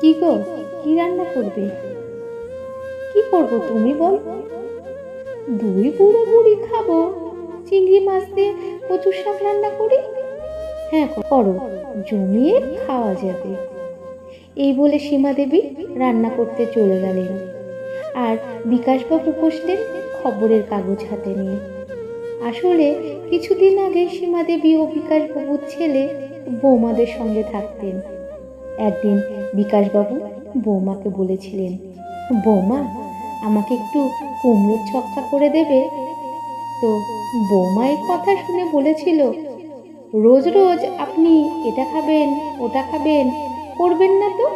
কি গো, কি রান্না করবে? কি করব তুমি বল? দুই বুড়ো বুড়ি খাব, চিংড়ি মাছ দিয়ে কচুর শাক রান্না করি? হ্যাঁ করো, জমিয়ে খাওয়া যাবে। এই বলে সীমা দেবী রান্না করতে চলে গেলেন। আর বিকাশবাবু বসলেন খবরের কাগজ হাতে নিয়ে। আসলে কিছুদিন আগে সীমা দেবী ও বিকাশবাবুর ছেলে বৌমাদের সঙ্গে থাকতেন। একদিন বিকাশবাবু বৌমাকে বলেছিলেন, বৌমা, আমাকে একটু কুমড়োর ছক্কা করে দেবে? তো বৌমা এই কথা শুনে বলেছিল, রোজ রোজ আপনি এটা খাবেন, ওটা খাবেন, করবেন না তো?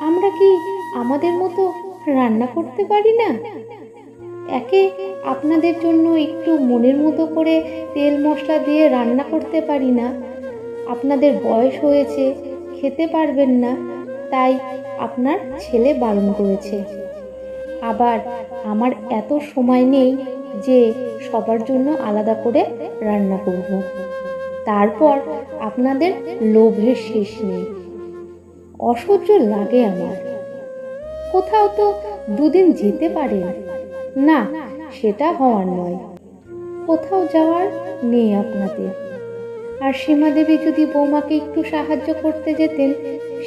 আমরা কি আমাদের মতো রান্না করতে পারি না? একে আপনাদের জন্য একটু মনের মতো করে তেল মশলা দিয়ে রান্না করতে পারি না। আপনাদের বয়স হয়েছে খেতে পারবেন না। তাই আপনার ছেলে বারণ করেছে। আবার আমার এত সময় নেই যে সবার জন্য আলাদা করে রান্না করব। তারপর আপনাদের লোভের শেষ নেই। অসহ্য লাগে আমার। কোথাও তো দুদিন যেতে পারেন না, সেটা হওয়ার নয়। কোথাও যাওয়ার নেই আপনাদের। আর সীমা দেবী যদি বৌমাকে একটু সাহায্য করতে যেতেন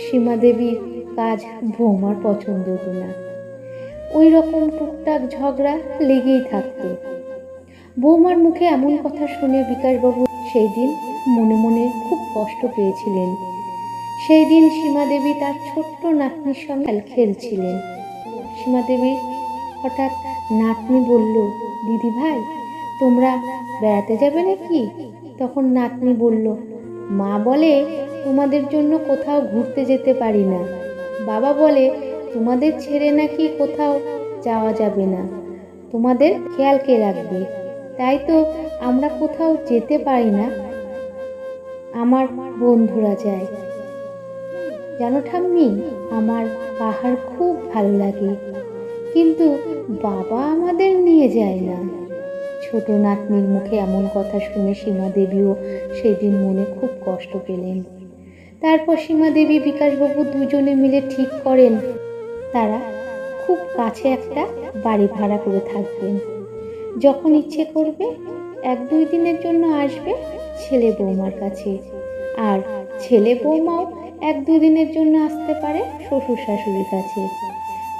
সীমা দেবীর কাজ বৌমার পছন্দ হতো না। ওই রকম টুকটাক ঝগড়া লেগেই থাকত। বৌমার মুখে এমন কথা শুনে বিকাশবাবু সেই দিন মনে মনে খুব কষ্ট পেয়েছিলেন। সেই দিন সীমা দেবী তার ছোট্ট নাতনির সঙ্গে খেলছিলেন। সীমা দেবী হঠাৎ নাতনি বলল দিদি ভাই তোমরা বেড়াতে যাবে নাকি? তখন নাতনি বলল, মা বলে, তোমাদের জন্য কোথাও ঘুরতে যেতে পারি না। বাবা বলে, তোমাদের ছেড়ে নাকি কোথাও যাওয়া যাবে না। তোমাদের খেয়াল কে রাখবে? তাই তো আমরা কোথাও যেতে পারি না। আমার বন্ধুরা যায়। জানো ঠাম্মি, আমার পাহাড় খুব ভালো লাগে। কিন্তু বাবা আমাদের নিয়ে যায় না। ছোট নাতনির মুখে এমন কথা শুনে সীমা দেবীও সেদিন মনে খুব কষ্ট পেলেন। তারপর সীমা দেবী বিকাশবাবু দুজনে মিলে ঠিক করেন, তারা খুব কাছে একটা বাড়ি ভাড়া করে থাকবেন। যখন ইচ্ছে করবে, এক দুই দিনের জন্য আসবে ছেলে বৌমার কাছে। আর ছেলে বৌমাও এক দুই দিনের জন্য আসতে পারে শ্বশুর শাশুড়ির কাছে।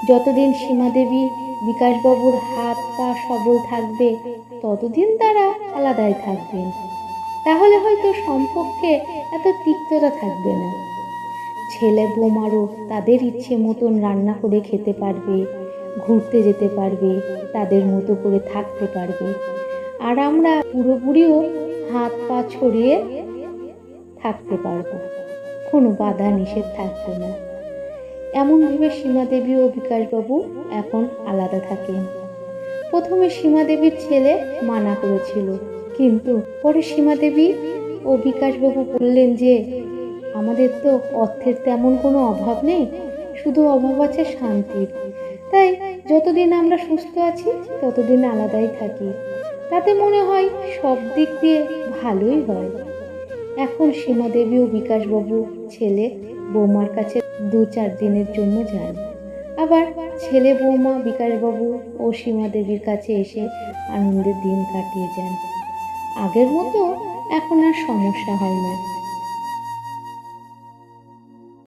যতদিন সীমা দেবী বিকাশবাবুর হাত পা সবল থাকবে, ততদিন তারা আলাদাই থাকবেন তাহলে হয়তো সম্পর্কে এত তিক্ততা থাকবে না। ছেলে বৌমারও তাদের ইচ্ছে মতন রান্না করে খেতে পারবে, ঘুরতে যেতে পারবে, তাদের মতো করে থাকতে পারবে। আর আমরা পুরোপুরিও হাত পা ছড়িয়ে থাকতে পারব। কোনো বাধা নিষেধ থাকবে না। এমন ভেবে সীমা দেবী ও বিকাশবাবু এখন আলাদা থাকেন। প্রথমে সীমা দেবীর ছেলে মানা করেছিল। কিন্তু পরে সীমা দেবী ও বিকাশবাবু বললেন যে, আমাদের তো অর্থের তেমন কোনো অভাব নেই, শুধু অভাব আছে শান্তির। তাই যতদিন আমরা সুস্থ আছি, ততদিন আলাদাই থাকি। তাতে মনে হয় সব দিক দিয়ে ভালোই হয়। এখন সীমা দেবী ও বিকাশবাবু ছেলে বৌমার কাছে দু চার দিনের জন্য যান। আবার ছেলে বৌমা, বিকাশবাবু ও সীমা দেবীর কাছে এসে আনন্দের দিন কাটিয়ে যান। আগের মতো এখন আর সমস্যা হয় না।